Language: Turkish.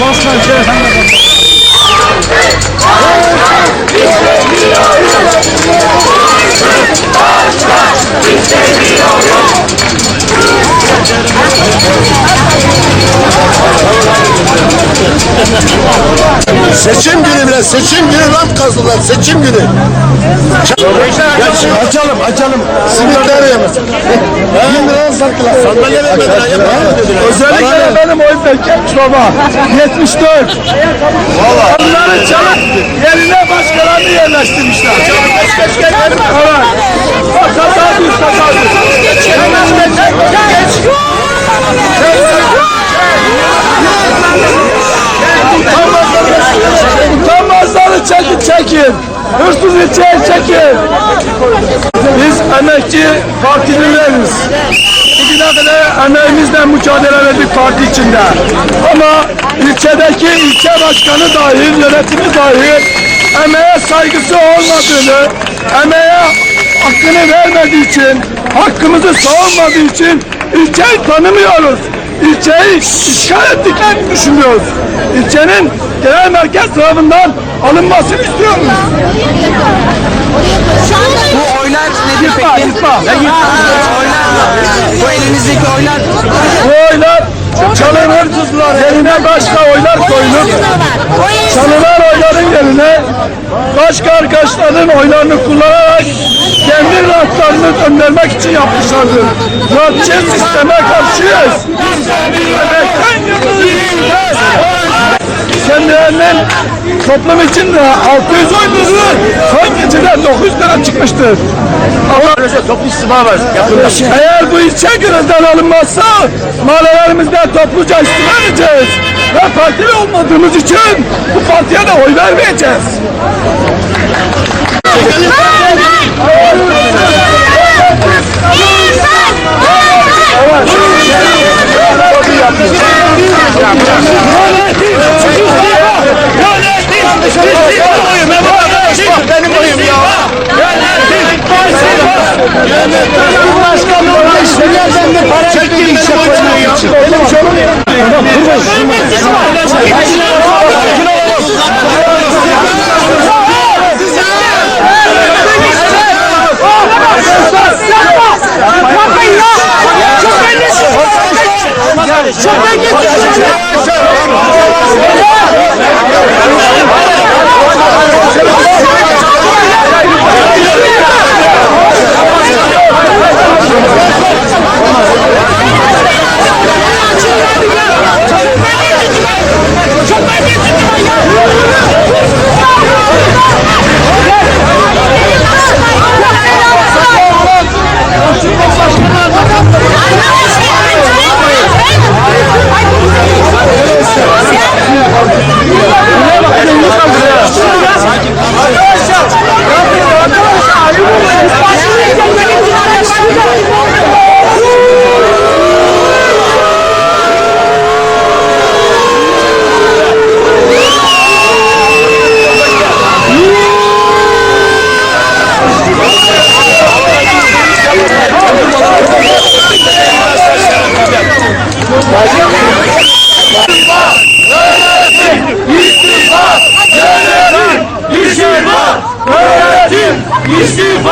Boston, cheers. Seçim günü bile seçim günü rant kazdılar seçim günü. açalım açalım. Simitler yemez. Bin lira sattılar. Sandalye vermediler. Özellikle benim da genç baba. 74. Valla. Onları çalıp yerine başkalarını yerleştirmişler. Evet. Bak Utanmazları çekin çekin. Hırsızı çekin çekin. Biz emekçi partilileriz. Bugüne kadar emeğimizle mücadele verdik parti içinde. Ama ilçedeki ilçe başkanı dahil, yönetimi dahil emeğe saygısı olmadığını, emeğe hakkını vermediği için, hakkımızı savunmadığı için ilçeyi tanımıyoruz. İlçeyi işgal ettiklerini düşünüyoruz. İlçenin genel merkez tarafından alınmasını istiyoruz. Bu oylar nedir peki? Oylar. Bu elinizdeki oylar. Bu oylar çalın hırsızlar yerine başka oylar koyulup çalınan oyların yerine başka arkadaşların oylarını kullanarak kendi rantlarını göndermek için yapmışlardır. Rantçı sisteme karşıyız. Kendilerinin toplum içinde 600 oyları son gecede 900 lira çıkmıştır. Ama Toplu istifa var. eğer bu ilçe gözden alınmazsa mahallelerimizde topluca istifa edeceğiz. Ve partili olmadığımız için bu partiye de oy vermeyeceğiz. Jesus, mano. Esquiva!